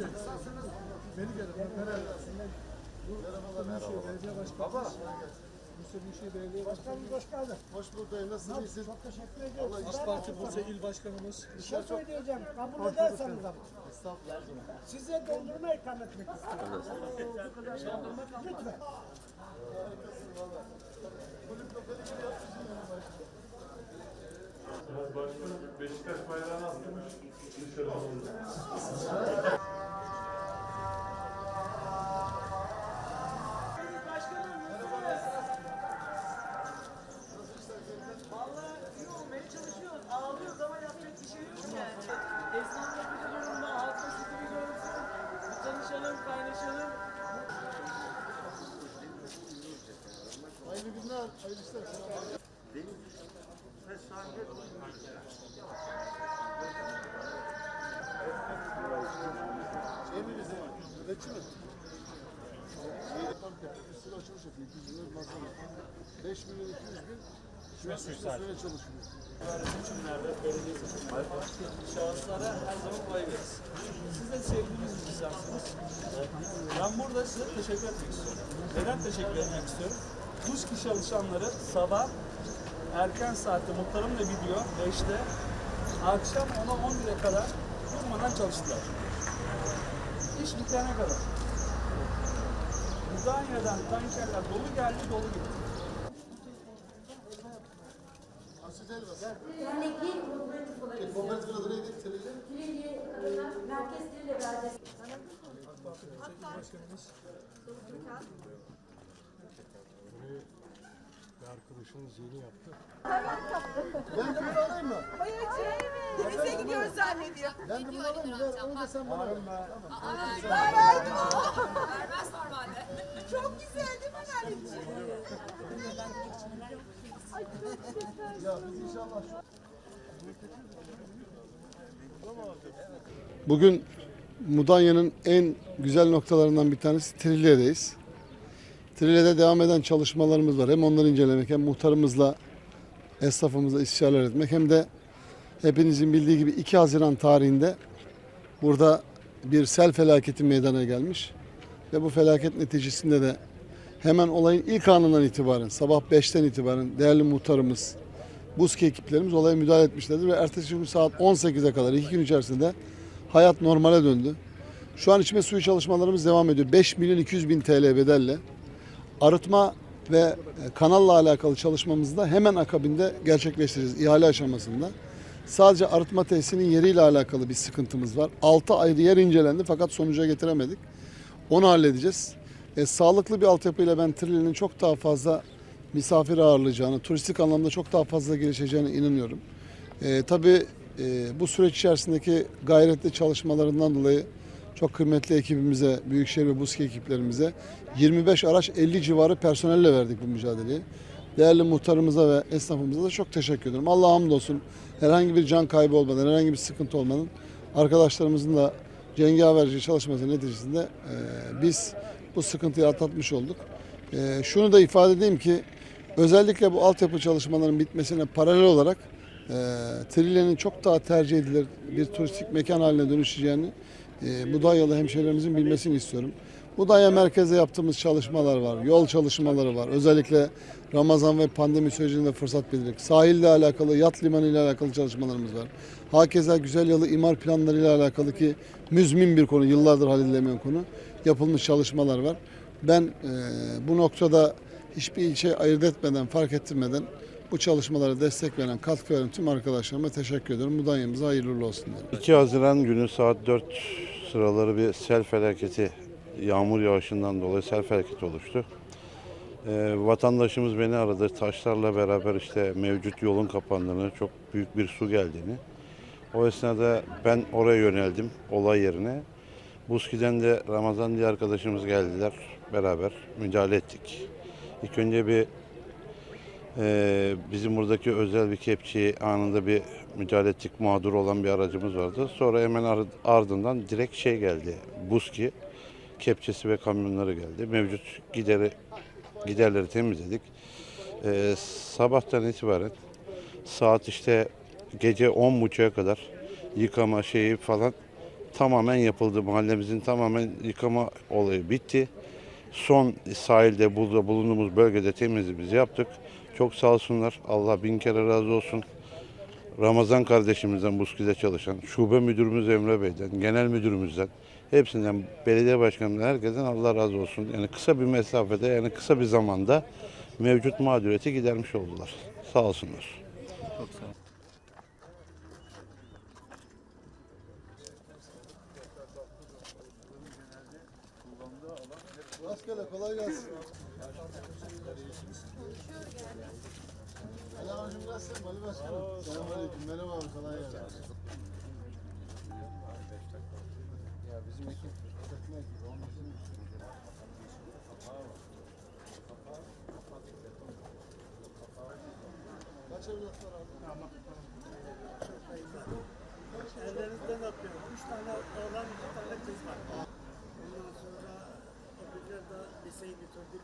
Merhabalar. Belediye Başkanı. Baba. Bursa Büyükşehir Belediye Başkanı. Hoş geldin. Hoş bulduk. Nasılsın? İyisin? Çok teşekkür ediyorum. Allah İş Parti Bursa İl Başkanımız. Bir şey söyleyeceğim. Kabul ederseniz ama. Size dondurma ikram etmek istiyorum. Lütfen. Başkanım Beşiktaş bayrağını astırmış dışarı tanışalım, kaynaşalım. Hayırlı günler. Hayırlı işler. Şey mi bizim? Nöbetçi mi? Şey, tam sürü açılış yapıyor. 200 bin masraf. 5 milyon 200 bin. Şu an üstü süre çalışmıyor. Şahıslara her zaman kolay veririz. Siz de sevdiğiniz bir insansınız. Ben burada size teşekkür etmek istiyorum. Neden teşekkür etmek istiyorum? Tuzki çalışanları sabah erken saatte muhtarımla gidiyor 5'te akşam 10'a 11'e kadar durmadan çalıştılar. İş bitene kadar. Mudanya'dan tankerler dolu geldi dolu gitti. Asil Elbas. Dernekli kooperatif olarak Kooperatifin adı neydi? Trilli. Trilye adına Merkez Trilye Belediyesi. Ben de bunu alayım mı? Denize gidiyoruz zannediyor. Ben de bunu alayım mı? Ver, onu da sen bana ver. Verdim. Vermez normalde. Çok güzel değil mi Bugün Mudanya'nın en güzel noktalarından bir tanesi Trilye'deyiz. Trilye'de devam eden çalışmalarımız var. Hem onları incelemek hem muhtarımızla, esnafımızla istişareler etmek hem de hepinizin bildiği gibi 2 Haziran tarihinde burada bir sel felaketi meydana gelmiş. Ve bu felaket neticesinde de hemen olayın ilk anından itibaren sabah 5'ten itibaren değerli muhtarımız, BUSK ekiplerimiz olaya müdahale etmişlerdir ve ertesi gün saat 18'e kadar iki gün içerisinde hayat normale döndü. Şu an içme suyu çalışmalarımız devam ediyor. 5 milyon 200 bin TL bedelle arıtma ve kanalla alakalı çalışmamızı da hemen akabinde gerçekleştireceğiz ihale aşamasında. Sadece arıtma tesisinin yeriyle alakalı bir sıkıntımız var. 6 ayrı yer incelendi fakat sonuca getiremedik. Onu halledeceğiz. E, sağlıklı bir altyapıyla ben Trilye'nin çok daha fazla misafir ağırlayacağını, turistik anlamda çok daha fazla gelişeceğine inanıyorum. E, tabii e, bu süreç içerisindeki gayretli çalışmalarından dolayı çok kıymetli ekibimize, Büyükşehir ve BUSK ekiplerimize 25 araç 50 civarı personelle verdik bu mücadeleyi. Değerli muhtarımıza ve esnafımıza da çok teşekkür ediyorum. Allah hamdolsun herhangi bir can kaybı olmadan, herhangi bir sıkıntı olmadan arkadaşlarımızın da cengaverce çalışması neticesinde e, biz bu sıkıntıyı atlatmış olduk. E, şunu da ifade edeyim ki özellikle bu altyapı çalışmalarının bitmesine paralel olarak e, Trilye'nin çok daha tercih edilir bir turistik mekan haline dönüşeceğini e, Budayyalı hemşehrilerimizin bilmesini istiyorum. Budayya merkezde yaptığımız çalışmalar var, yol çalışmaları var. Özellikle Ramazan ve pandemi sürecinde fırsat bildirdik. Sahille alakalı, yat limanı ile alakalı çalışmalarımız var. Hakeza güzel yalı imar planları ile alakalı ki müzmin bir konu, yıllardır halledilemeyen konu. Yapılmış çalışmalar var. Ben e, bu noktada hiçbir ilçe ayırt etmeden, fark ettirmeden bu çalışmalara destek veren, katkı veren tüm arkadaşlarıma teşekkür ediyorum. Mudanya'mıza hayırlı olsun dilerim. 2 Haziran günü saat 4 sıraları bir sel felaketi, yağmur yağışından dolayı sel felaketi oluştu. Ee, vatandaşımız beni aradı. Taşlarla beraber işte mevcut yolun kapandığını, çok büyük bir su geldiğini. O esnada ben oraya yöneldim, olay yerine. Buski'den de Ramazan diye arkadaşımız geldiler. Beraber müdahale ettik. İlk önce bir ee, bizim buradaki özel bir kepçeyi anında bir müdahale ettik. Mağdur olan bir aracımız vardı. Sonra hemen ar- ardından direkt şey geldi. Buski kepçesi ve kamyonları geldi. Mevcut gideri giderleri temizledik. Ee, sabahtan itibaren saat işte gece 10.30'a kadar yıkama şeyi falan tamamen yapıldı. Mahallemizin tamamen yıkama olayı bitti. Son sahilde burada bulunduğumuz bölgede temizliğimizi yaptık. Çok sağ olsunlar. Allah bin kere razı olsun. Ramazan kardeşimizden Buski'de çalışan, şube müdürümüz Emre Bey'den, genel müdürümüzden, hepsinden, belediye başkanından, herkesten Allah razı olsun. Yani kısa bir mesafede, yani kısa bir zamanda mevcut mağduriyeti gidermiş oldular. Sağ olsunlar. Rastgele kolay gelsin. Selamünaleyküm nasılsın Ali Başkanım? Selamünaleyküm merhaba abi kolay gelsin. Ya bizim ekip tekne gibi onun için Kaç evlat var abi? Tamam. Ellerinizden atıyorum. Üç tane oğlan, iki tane kız var biraz daha mesai metodları